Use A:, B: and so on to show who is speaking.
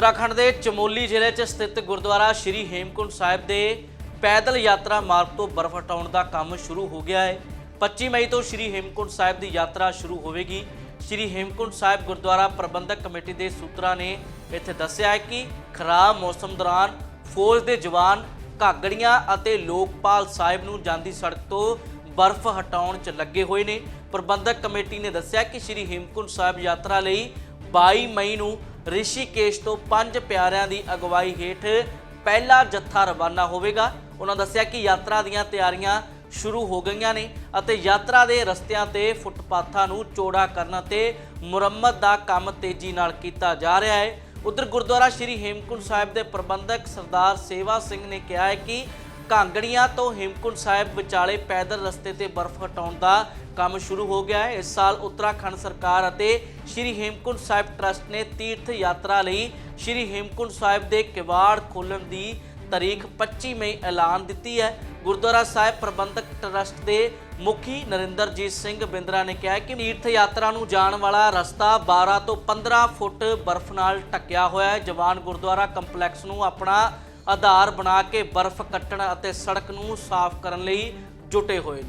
A: ਉੱਤਰਾਖੰਡ ਦੇ ਚਮੋਲੀ ਜ਼ਿਲ੍ਹੇ 'ਚ ਸਥਿਤ ਗੁਰਦੁਆਰਾ ਸ਼੍ਰੀ ਹੇਮਕੁੰਟ ਸਾਹਿਬ ਦੇ ਪੈਦਲ ਯਾਤਰਾ ਮਾਰਗ ਤੋਂ ਬਰਫ਼ ਹਟਾਉਣ ਦਾ ਕੰਮ ਸ਼ੁਰੂ ਹੋ ਗਿਆ ਹੈ। 25 ਮਈ ਤੋਂ ਸ਼੍ਰੀ ਹੇਮਕੁੰਟ ਸਾਹਿਬ ਦੀ ਯਾਤਰਾ ਸ਼ੁਰੂ ਹੋਵੇਗੀ। ਸ਼੍ਰੀ ਹੇਮਕੁੰਟ ਸਾਹਿਬ ਗੁਰਦੁਆਰਾ ਪ੍ਰਬੰਧਕ ਕਮੇਟੀ ਦੇ ਸੂਤਰਾਂ ਨੇ ਇੱਥੇ ਦੱਸਿਆ ਹੈ ਕਿ ਖਰਾਬ ਮੌਸਮ ਦੌਰਾਨ ਫੌਜ ਦੇ ਜਵਾਨ ਘਾਗੜੀਆਂ ਅਤੇ ਲੋਕਪਾਲ ਸਾਹਿਬ ਨੂੰ ਜਾਂਦੀ ਸੜਕ ਤੋਂ ਬਰਫ਼ ਹਟਾਉਣ 'ਚ ਲੱਗੇ ਹੋਏ ਨੇ। ਪ੍ਰਬੰਧਕ ਕਮੇਟੀ ਨੇ ਦੱਸਿਆ ਕਿ ਸ਼੍ਰੀ ਹੇਮਕੁੰਟ ਸਾਹਿਬ ਯਾਤਰਾ ਲਈ 22 ਮਈ ਨੂੰ ਰਿਸ਼ੀਕੇਸ਼ ਤੋਂ ਪੰਜ ਪਿਆਰਿਆਂ ਦੀ ਅਗਵਾਈ ਹੇਠ ਪਹਿਲਾ ਜੱਥਾ ਰਵਾਨਾ ਹੋਵੇਗਾ। ਉਹਨਾਂ ਦੱਸਿਆ ਕਿ ਯਾਤਰਾ ਦੀਆਂ ਤਿਆਰੀਆਂ ਸ਼ੁਰੂ ਹੋ ਗਈਆਂ ਨੇ ਅਤੇ ਯਾਤਰਾ ਦੇ ਰਸਤਿਆਂ ਤੇ ਫੁੱਟਪਾਥਾਂ ਨੂੰ ਚੌੜਾ ਕਰਨ ਤੇ ਮੁਰੰਮਤ ਦਾ ਕੰਮ ਤੇਜ਼ੀ ਨਾਲ ਕੀਤਾ ਜਾ ਰਿਹਾ ਹੈ। ਉਧਰ ਗੁਰਦੁਆਰਾ ਸ਼੍ਰੀ ਹੇਮਕੁੰਟ ਸਾਹਿਬ ਦੇ ਪ੍ਰਬੰਧਕ ਸਰਦਾਰ ਸੇਵਾ ਸਿੰਘ ਨੇ ਕਿਹਾ ਹੈ ਕਿ ਕਾਂਗੜੀਆਂ ਤੋਂ ਹੇਮਕੁੰਟ ਸਾਹਿਬ ਵਿਚਾਲੇ ਪੈਦਲ ਰਸਤੇ ਤੇ ਬਰਫ਼ ਹਟਾਉਣ ਦਾ ਕੰਮ ਸ਼ੁਰੂ ਹੋ ਗਿਆ ਹੈ। ਇਸ ਸਾਲ ਉੱਤਰਾਖੰਡ ਸਰਕਾਰ ਅਤੇ ਸ਼੍ਰੀ ਹੇਮਕੁੰਟ ਸਾਹਿਬ ਟਰਸਟ ਨੇ ਤੀਰਥ ਯਾਤਰਾ ਲਈ ਸ਼੍ਰੀ ਹੇਮਕੁੰਟ ਸਾਹਿਬ ਦੇ ਕਿਵਾੜ ਖੋਲ੍ਹਣ ਦੀ ਤਾਰੀਖ 25 ਮਈ ਐਲਾਨ ਦਿੱਤੀ ਹੈ। ਗੁਰਦੁਆਰਾ ਸਾਹਿਬ ਪ੍ਰਬੰਧਕ ਟਰਸਟ ਦੇ ਮੁਖੀ ਨਰਿੰਦਰਜੀਤ ਸਿੰਘ ਬਿੰਦਰਾ ਨੇ ਕਿਹਾ ਕਿ ਤੀਰਥ ਯਾਤਰਾ ਨੂੰ ਜਾਣ ਵਾਲਾ ਰਸਤਾ 12 ਤੋਂ 15 ਫੁੱਟ ਬਰਫ਼ ਨਾਲ ਢੱਕਿਆ ਹੋਇਆ ਹੈ। ਜਵਾਨ ਗੁਰਦੁਆਰਾ ਕੰਪਲੈਕਸ ਨੂੰ ਆਪਣਾ ਆਧਾਰ ਬਣਾ ਕੇ ਬਰਫ਼ ਕੱਟਣ ਅਤੇ ਸੜਕ ਨੂੰ ਸਾਫ਼ ਕਰਨ ਲਈ ਜੁਟੇ ਹੋਏ ਨੇ।